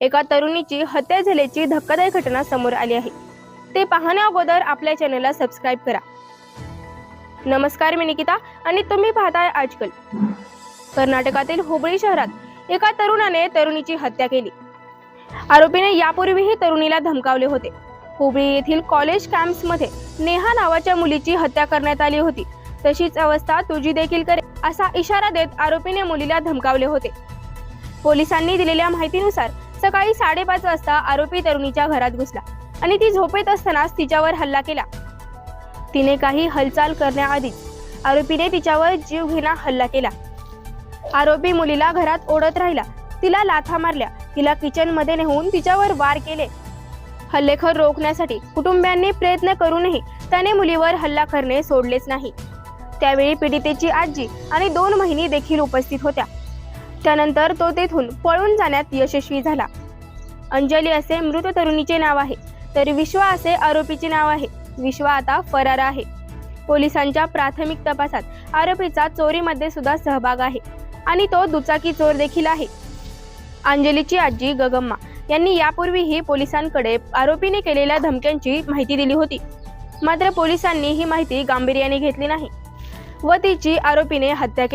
एका तरुणीची हत्या झाल्याची धक्कादायक घटना समोर आली आहे. ते पाहण्या अगोदर आपल्या चॅनलला सबस्क्राईब करा. नमस्कार मी निकिता आणि तुम्ही पाहताय आजकल. कर्नाटकातील हुबळी शहरात एका तरुणाने तरुणीची हत्या केली. आरोपीने यापूर्वीही तरुणीला धमकावले होते. हुबळी येथील कॉलेज कॅम्प्समध्ये नेहा नावाच्या मुलीची हत्या करण्यात आली होती. तशीच अवस्था तुझी देखील करे असा इशारा देत आरोपीने मुलीला धमकावले होते. पोलिसांनी दिलेल्या माहितीनुसार सकाळी साडेपाच वाजता आरोपी तरुणीच्या घरात घुसला आणि ती झोपेत असतानाच तिच्यावर हल्ला केला. तिने काही हालचाल करण्याआधीच आरोपीने तिच्यावर जीवघेणा हल्ला केला. आरोपी मुलीला घरात ओढत राहिला. तिला लाथा मारल्या. तिला किचनमध्ये नेऊन तिच्यावर वार केले. हल्लेखोर रोखण्यासाठी कुटुंबियांनी प्रयत्न करूनही त्याने मुलीवर हल्ला करणे सोडलेच नाही. त्यावेळी पीडितेची आजी आणि दोन महिनी देखील उपस्थित होत्या. त्यानंतर तो तेथून पळून जाण्यात यशस्वी झाला. अंजली असे मृत तरुणीचे नाव आहे. तर विश्वा असे आरोपीचे नाव आहे. विश्वा आता फरार आहे. पोलिसांच्या प्राथमिक तपासात आरोपीचा चोरीमध्ये सुद्धा सहभाग आहे आणि तो दुचाकी चोर देखील आहे. अंजलीची आजी गगम्मा यांनी यापूर्वीही पोलिसांकडे आरोपीने केलेल्या धमक्यांची माहिती दिली होती. मात्र पोलिसांनी ही माहिती गांभीर्याने घेतली नाही व तिची आरोपीने हत्या केली.